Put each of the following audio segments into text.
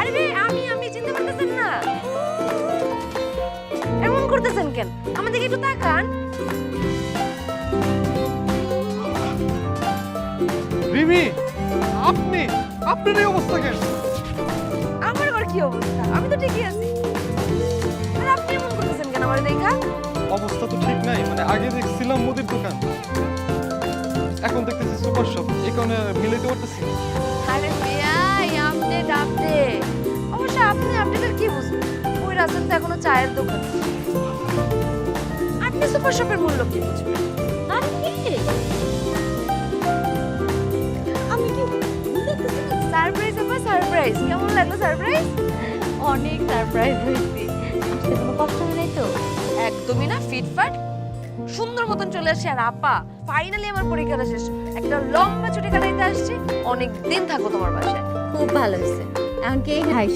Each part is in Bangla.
আরে রে আমি আমি চিনতে পারতেছেন না। এমন করতেছেন কেন? আমাদের একটু তাকান। রিমি আপনি আপনার এই অবস্থা কেন? আমার আবার কি অবস্থা? আমি তো ঠিকই আছি। আর আপনি এমন করতেছেন কেন আমার দেখা অবস্থা তো ঠিক নাই মানে আগে দেখছিলাম মুদির দোকান। এখন দেখতেছি সুপার শপ এই কারণে মিলাইতে পারতেছি। আরে বেয়াই চায়ের দোকান। আপনি সুপার শপের মূল্য কি লাগল সারপ্রাইজ? অনেক তো? একদমই না, ফিটফাট। সুন্দর মতন চলে আসছে আর আপা ফাইনালি আমার শেষ। লম্বা আসছি। অনেক দিন থাকো তোমার বাসায়। খুব ভালো হয়েছে। এখন কি হাই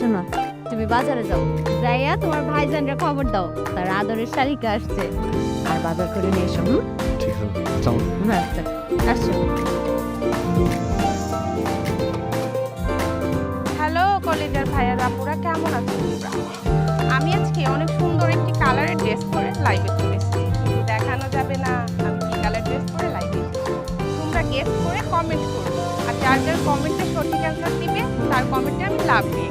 তুমি বাজারে যাও যাইয়া তোমার ভাইজানরা খবর দাও তার আদরের শালিকা আসছে। আর বাজার করে নিয়ে এসো ঠিক আছে যাও। আচ্ছা আসছো হ্যালো কলেজের ভাইয়ার আপুরা কেমন আছো আমি আজকে অনেক সুন্দর একটি কালারের ড্রেস পরে লাইভে চলে এসেছি। দেখানো যাবে না আমি কি কালার ড্রেস পরে লাইভে তোমরা গেস করে কমেন্ট করো। আর যার যার কমেন্টে সঠিক অ্যান্সার দিবে তার কমেন্টে আমি লাভ দিই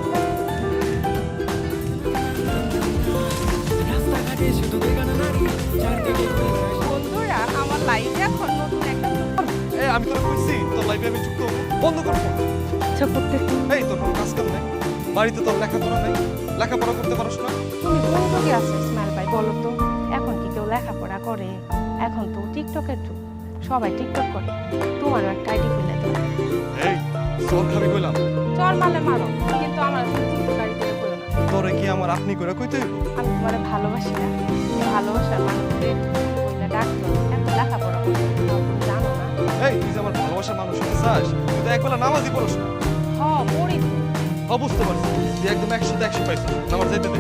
বন্ধুরা আমার লাইভে এখন নতুন একটা আমি তোরা কইছি তোর লাইফে আমি যুক্ত। বন্ধ কর ফোন। ইচ্ছা এই তোর কোনো কাজ কাম নাই? বাড়িতে তোর লেখাপড়া নাই? লেখাপড়া করতে পারস না? তুমি কোন যুগে আছো ইসমাইল ভাই বলো তো? এখন কি কেউ লেখাপড়া করে? এখন তো টিকটকের যুগ। সবাই টিকটক করে। তোমারও একটা আইডি খুলে দাও। এই খাবি কইলাম। চল মালে মারো কিন্তু আমার গাড়ি তোরে কি আমার আপনি করে কইতে হইব? আমি তোমারে ভালোবাসি না। ভালোবাসার মানুষদের বইলা ডাকতো এত লেখাপড়া জানো না। এই তুই আমার ভালোবাসার মানুষ চাস তুই তো একবেলা নামাজই পড়স না। হ্যাঁ পড়ি। বুঝতে পারছি। তুই একদম একশো একশো পাইছিস নামাজ যাইতে দে।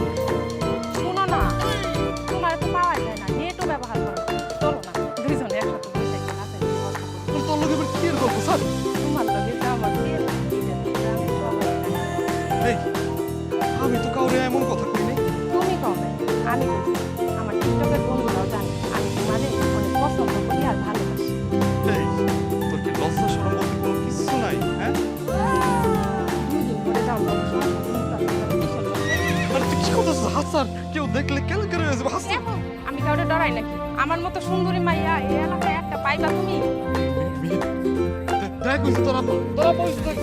আমি আমার টিকটকের বন্ধুরাও জানে আমি তোমারে অনেক পছন্দ করি আর ভালোবাসি। তোর কি লজ্জা শরম বলতে কোনো কিছু নাই হ্যাঁ? করে যাও কি কেউ দেখলে কেন দেখো, আমি কাউরে ডরাই নাকি? আমার মতো সুন্দরী মাইয়া এই এলাকায় একটা পাইবা তুমি? দেখ তোরা তোরা বলছিস দেখ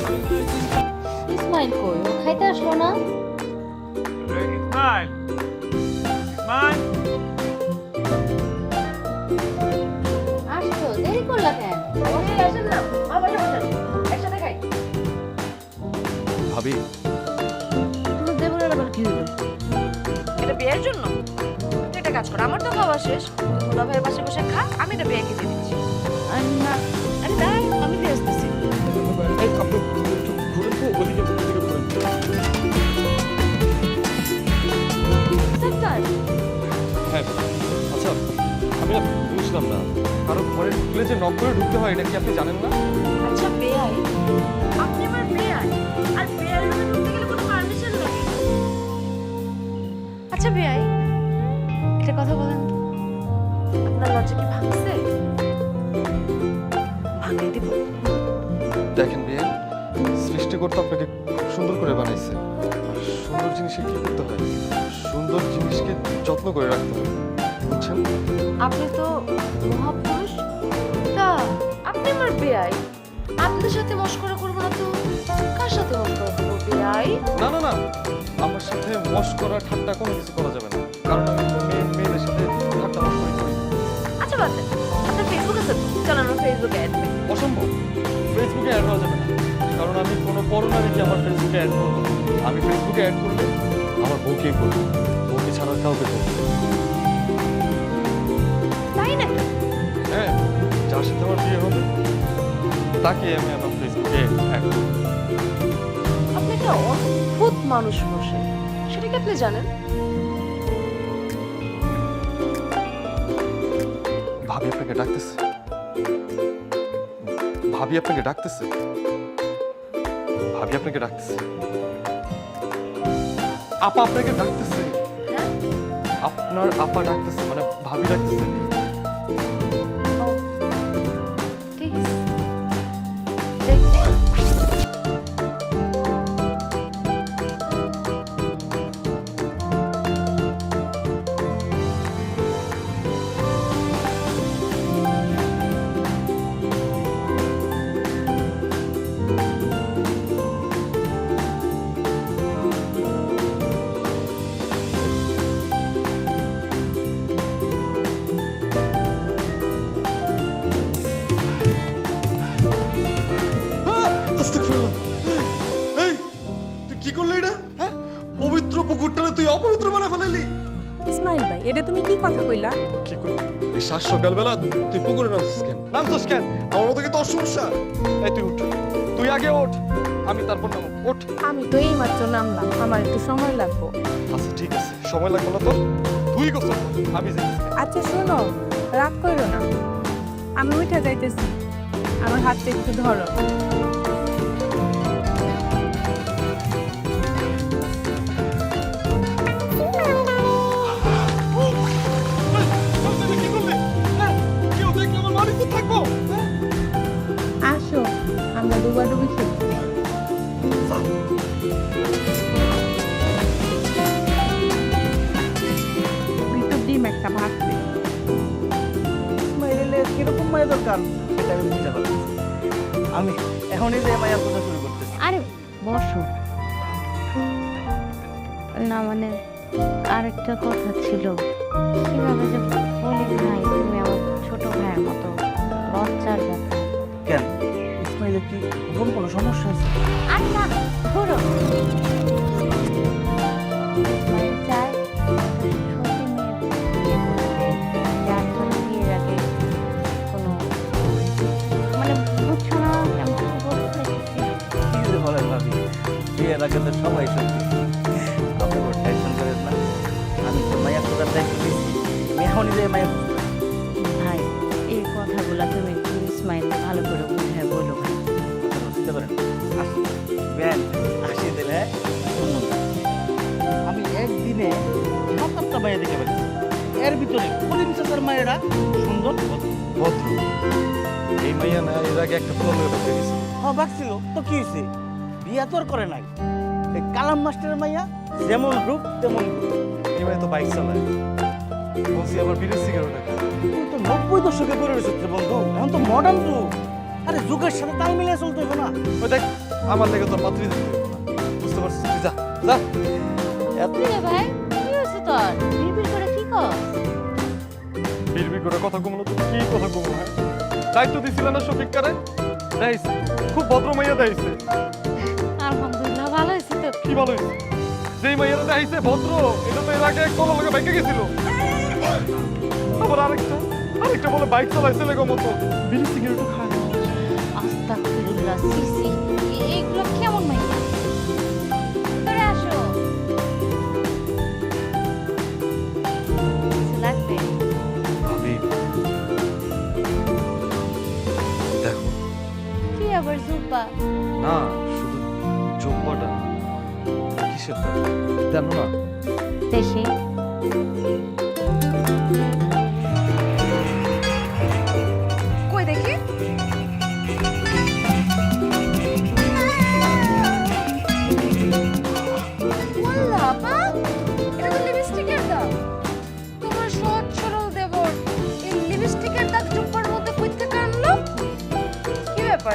ইসমাইল কই? খাইতে আসলো না? ইসমাইল ইসমাইল আসছো দেরি করলা কেন? আসেন না। আমার বাসায় বসেন একসাথে খাই। ভাবি। তোমার দেবরের আবার কি হলো? এটা বিয়ের জন্য? তুই একটা কাজ কর আমার তো খাওয়া শেষ। ভাইয়ের পাশে বসে খা আমি এটা বিয়ে খেতে দিচ্ছি। আর না আরে আমি দিয়ে আসতেছি। এই আপনি একটু তো ওদিকে আমি না বুঝলাম না। কারও ঘরে ঢুকলে যে নক করে ঢুকতে হয় এটা কি আপনি জানেন না? আচ্ছা বেআই। আপনি আমার বেআই। আর বেআই রুমে ঢুকতে গেলে কোনো পারমিশন লাগে আচ্ছা বেআই একটা কথা বলেন আপনার লজ্জা কি ভাঙছে? ভাঙাই দিব। দেখেন বিয়ে সৃষ্টিকর্তা আপনাকে খুব সুন্দর করে বানাইছে। সুন্দর জিনিসকে কি করতে হয়? সুন্দর জিনিসকে যত্ন করে রাখতে হয়। বুঝছেন আপনি তো মহাপুরুষ? তা আপনি আমার বেআই। আপনার সাথে মস্করা করব না তো? কার সাথে মস্করা করব বেআই? না না না। আমার সাথে মশ করা ঠাট্টা কোনো কিছু করা যাবে না। কারণ আমি মেয়ে মেয়েদের সাথে ঠাট্টা মশ করি আচ্ছা বাদ আপনার ফেসবুক আছে তো চলেন আমরা ফেসবুকে অ্যাড অসম্ভব। ফেসবুকে অ্যাড হওয়া যাবে না। কারণ আমি কোনো পরোনা রেখে আমার ফেসবুকে অ্যাড করব আমি ফেসবুকে অ্যাড করলে আমার বউকেই করব বউকে ছাড়া কাউকে করব। তাই নাকি হ্যাঁ যার সাথে আমার বিয়ে হবে তাকে আমি আমার ফেসবুকে আপনি একটা অদ্ভুত মানুষ বসে। সেটা কি আপনি জানেন? ভাবি আপনাকে ডাকতেছে। ভাবি আপনাকে ডাকতেছে। ভাবি আপনাকে ডাকতেছে। আপা আপনাকে ডাকতেছে। হ্যাঁ? আপনার আপা ডাকতেছে মানে ভাবি ডাকতেছে। সকালবেলা তুই পুকুরে নামছিস কেন? নামছিস কেন? আমার মতো কি তোর সমস্যা? এই তুই উঠ। তুই আগে ওঠ আমি তারপর নামো ওঠ। আমি তো এই মাত্র নামলাম আমার একটু সময় লাগবে। আচ্ছা ঠিক আছে। সময় লাগবে না তো? তুই গোসল আমি যাই আচ্ছা শোনো রাগ করো না। আমি উঠে যাইতেছি। আমার হাতটা একটু ধরো। ডুবাডুবি খেলি। ভিতর ডিম একটা ভাগছে মাইরেলে কীরকম মায়ের দরকার? সেটা আমি বুঝতে পারছি। আমি এখনই যে মায়ের কথা শুরু করতেছি। আরে বসো। না মানে আরেকটা কথা ছিল। কীভাবে যে বলি ভাই তুমি আমার ছোট ভাইয়ের মতো লজ্জার ব্যাপার। কেন? ইসমাইলের কি কোন কোনো সমস্যা আছে? আরে না ধরো বিয়ের আগে তো সবাই সত্যি। আপনি টেনশন করেন না। আমি তো মায়া দায়িত্ব যে মায়া এর ভিতরে কলিম চাচার মায়েরা সুন্দর ভদ্র। এই মাইয়া না এর আগে একটা ফোন করে গেছে। হ্যাঁ বাকছিল তো কি হয়েছে? বিয়া তো আর করে নাই। এই কালাম মাস্টারের মাইয়া যেমন রূপ তেমন। এই মাইয়া তো বাইক চালায়। বলছি আবার বিড়ি সিগারেট তুমি তো নব্বই দশকে করে রয়েছে রে বন্ধু এখন তো মডার্ন যুগ। আরে যুগের সাথে তাল মিলিয়ে চলতে হবে না। ওই দেখ আমার লেগে তোর পাত্রী দিতে হবে না। বুঝতে পারছিস? যা যা। এত ভাই? কি হয়েছে তোর? করে কথা কমলো কি কথা কমলো হ্যাঁ? দায়িত্ব দিছিল না শফিক কারে? দেখাইছে খুব ভদ্র মাইয়া দেখাইছে আলহামদুলিল্লাহ ভালো হয়েছে তো। কি ভালো হয়েছে? যেই মাইয়ারা দেখাইছে ভদ্র এটা তো এর আগে কমল লোকে বাইকে গেছিল। আবার আরেকটা আরেকটা বলে বাইক চালাইছে লেগো মতো। বিড়ি সিগারেটও খায় আস্তাগফিরুল্লাহ সিসি এইগুলো কেমন মাইয়া? আবার জুব্বা? না শুধু জম্বাটা কিসের দেখো না? দেখি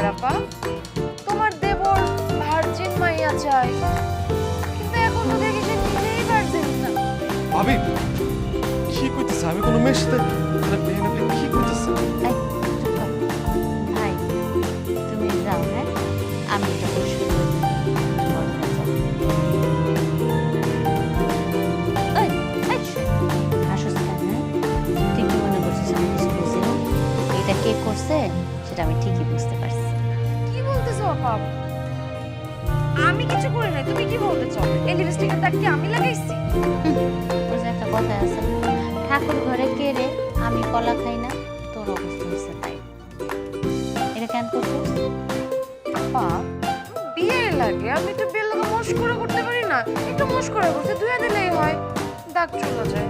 আপা তোমার দেবর ভার্জিন মাইয়া চাই কিন্তু এখন তো দেখি সে নিজেই ভার্জিন না। ভাবি কি কইতেছে? আমি কোনো মেয়ের সাথে আপনি কি কইতেছে। ভাই তুমি যাও হ্যাঁ? আমি এটা হয়ে? কি মনে? এটা কে করছে সেটা আমি ঠিকই বুঝতে পারছি। কি বলতেছো আমি কিছু করি নাই তুমি কি বলতে চাও? এই লিপস্টিকের দাগ কি আমি লাগাইছি? যে একটা কথা আছে না, ঠাকুর ঘরে কে রে? আমি কলা খাই না তোর অবস্থা হচ্ছে তাই। এটা কেন করছিস আপা বিয়ে বিয়ে লাগে আমি তো বিয়ের লোকে মস্করা করতে পারি না। একটু মস্করা করতে ধুয়ে দিলেই হয় দাগ চলে যায়।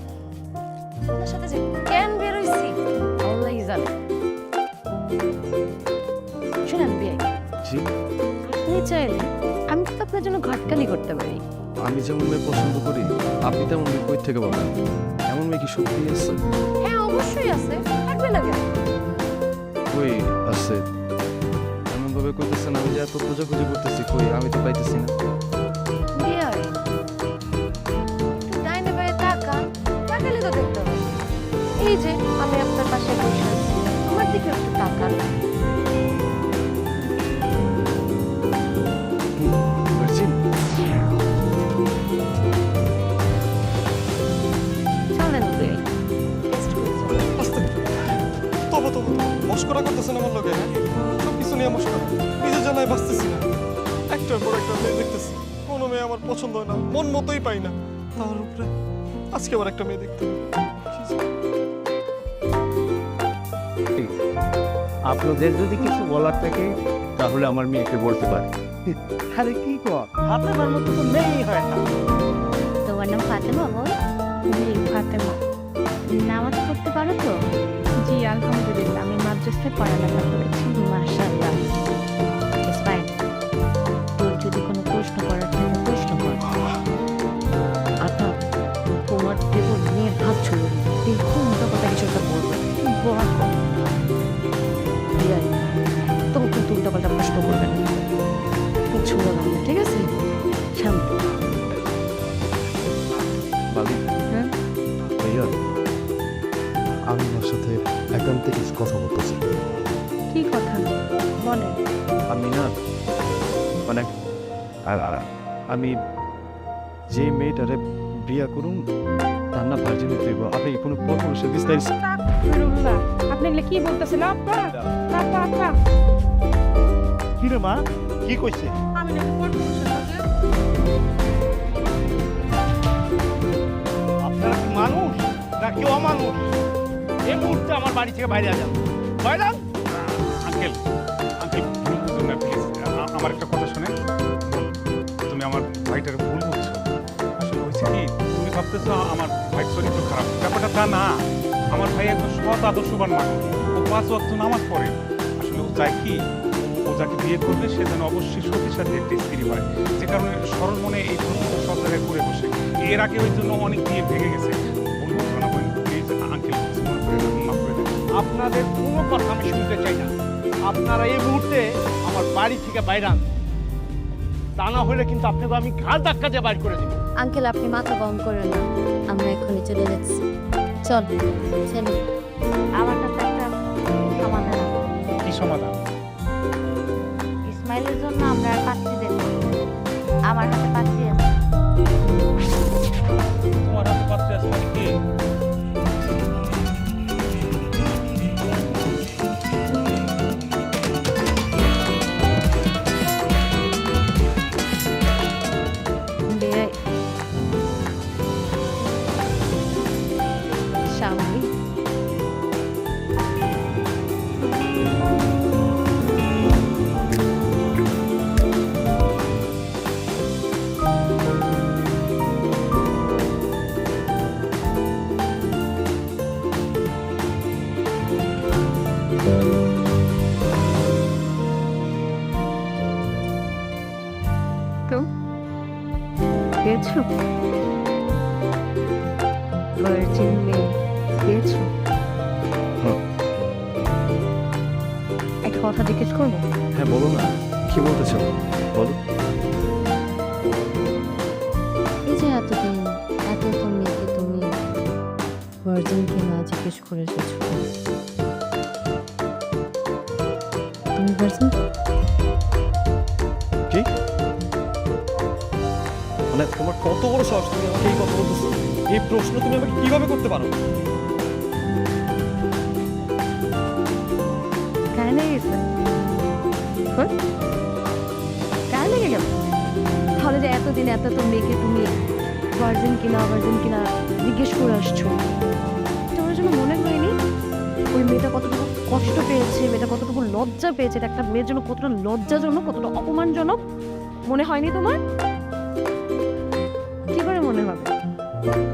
আমি তো আপনার জন্য ঘটকালি করতে পারি। আমি যেমন মেয়ে পছন্দ করি আপনি তেমন মেয়ে কই থেকে বলেন? এমন মেয়ে কি সত্যি আছে? হ্যাঁ অবশ্যই আছে। থাকবে না কেন? কই আছে? এমন ভাবে কইতেছেন আমি যে এত খোঁজাখুঁজি করতেছি কই আমি তো পাইতেছি না। এই যে আমি আপনার পাশে বসে আছি আমার দিকে একটু তাকান। তবে আমার কিছু নিয়ে একটা মেয়ে দেখতেছি কোনো মেয়ে আমার পছন্দ হয় না মন মতোই না আজকে একটা মেয়ে দেখতে আপনাদের যদি কিছু বলার থাকে, তাহলে আমার মেয়েকে বলতে পারে আরে কি কর? ফাতেমার মতো তো মেয়েই হয় না। তোমার নাম ফাতেমা বল? জি ফাতেমা। নামাজ পড়তে পারো তো? জি আলহামদুলিল্লাহ আমি মাদ্রাসায় পড়ালেখা করেছি। মাশাআল্লাহ। আমি যে মেয়েটারে বিয়া করুন তার না ভার্জিনি দেব আপনি কোনো পরামর্শ বিস্তারিত। আপনি এগুলো কি বলতেছেন? আপা আপা আপা। কি রে মা? কি কইছে? আমি নাকি পরপুরুষের লগে আপনারা কি মানুষ নাকি অমানুষ? এই মুহূর্তে আমার বাড়ি থেকে বাইরে যান বাইরে। আঙ্কেল আঙ্কেল না আমার একটা কথা শুনে ভাবতেছো আমার ভাই চরিত্র খারাপ। ব্যাপারটা তা না। আমার ভাই একজন সৎ আদর্শবান মানুষ। ও পাঁচ ওয়াক্ত নামাজ পড়ে। আসলে ও চায় কি? ও যাকে বিয়ে করবে, সে যেন অবশ্যই সতীর সাথে একটি স্ত্রী হয়। যে কারণে সরল মনে এই ধরনের সব জায়গায় করে বসে। এর আগে ওই জন্য অনেক বিয়ে ভেঙে গেছে। আপনাদের কোনো কথা আমি শুনতে চাই না। আপনারা এই মুহূর্তে আমার বাড়ি থেকে বাইরে আন। তা না হলে কিন্তু আপনাকে আমি ঘাল ধাক্কা দিয়ে বাইর করে দেবো। আঙ্কেল আপনি মাথা বন্ধ করেন না। আমরা এখনই চলে যাচ্ছি। চল চলো আমার কাছে একটা সমাধান আছে। কি সমাধান? ইসমাইলের জন্য আমরা আর পাচ্ছি দেব আমার হাতে পাচ্ছি আছে তোমার হাতে পাত্রে আছে মানে কি? কি বলতে চাও বলো। এই যে এতদিন এত তো মেয়েকে তুমি ভার্জিনকে না জিজ্ঞেস করে এসেছ তুমি ভার্সন কি? মানে তোমার কত বড় সাহস তুমি আমাকে এই কথা বলতেছো? এই প্রশ্ন তুমি আমাকে কীভাবে করতে পারো? গায়ে এতদিন এত তো মেয়েকে তুমি ভার্জিন কিনা ভার্জিন কিনা জিজ্ঞেস করে আসছো। তোমার জন্য মনে হয়নি ওই মেয়েটা কতটুকু কষ্ট পেয়েছে, মেয়েটা কতটুকু লজ্জা পেয়েছে, এটা একটা মেয়ের জন্য কতটা লজ্জাজনক, কতটা অপমানজনক, মনে হয়নি তোমার? কি করে মনে হবে?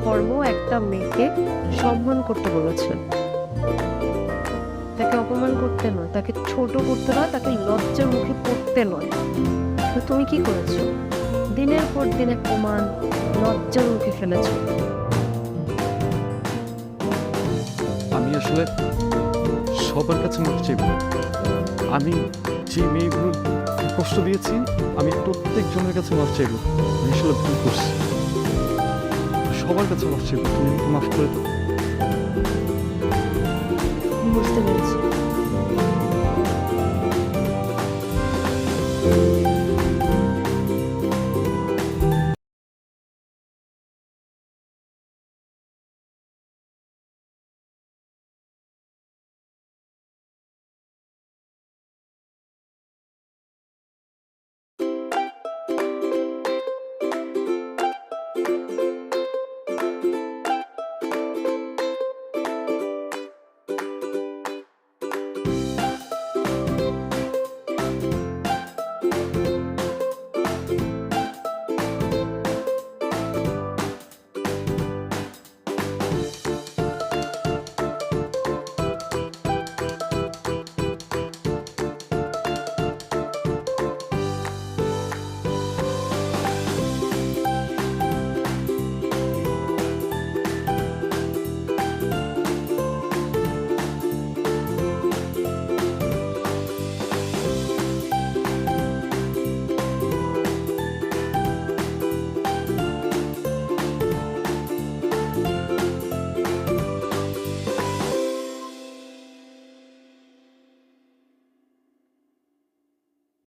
কর্ম একটা মেয়েকে সম্মান করতে বলেছে। তাকে অপমান করতে নয়, তাকে ছোট করতে নয়, তাকে লজ্জার মুখে পড়তে নয়। তো তুমি কি করেছ? দিনের পর দিন প্রমাণ লজ্জার মুখে ফেলেছো। আমি আসলে সবার কাছে মাফ চাইব আমি যে মেয়েগুলো কষ্ট দিয়েছি আমি প্রত্যেকজনের কাছে মাফ চাইব। আমি আসলে ভুল করছি। সবার কাছে মাফ চাইব তুমি মাফ করে দাও। বুঝতে পেরেছি।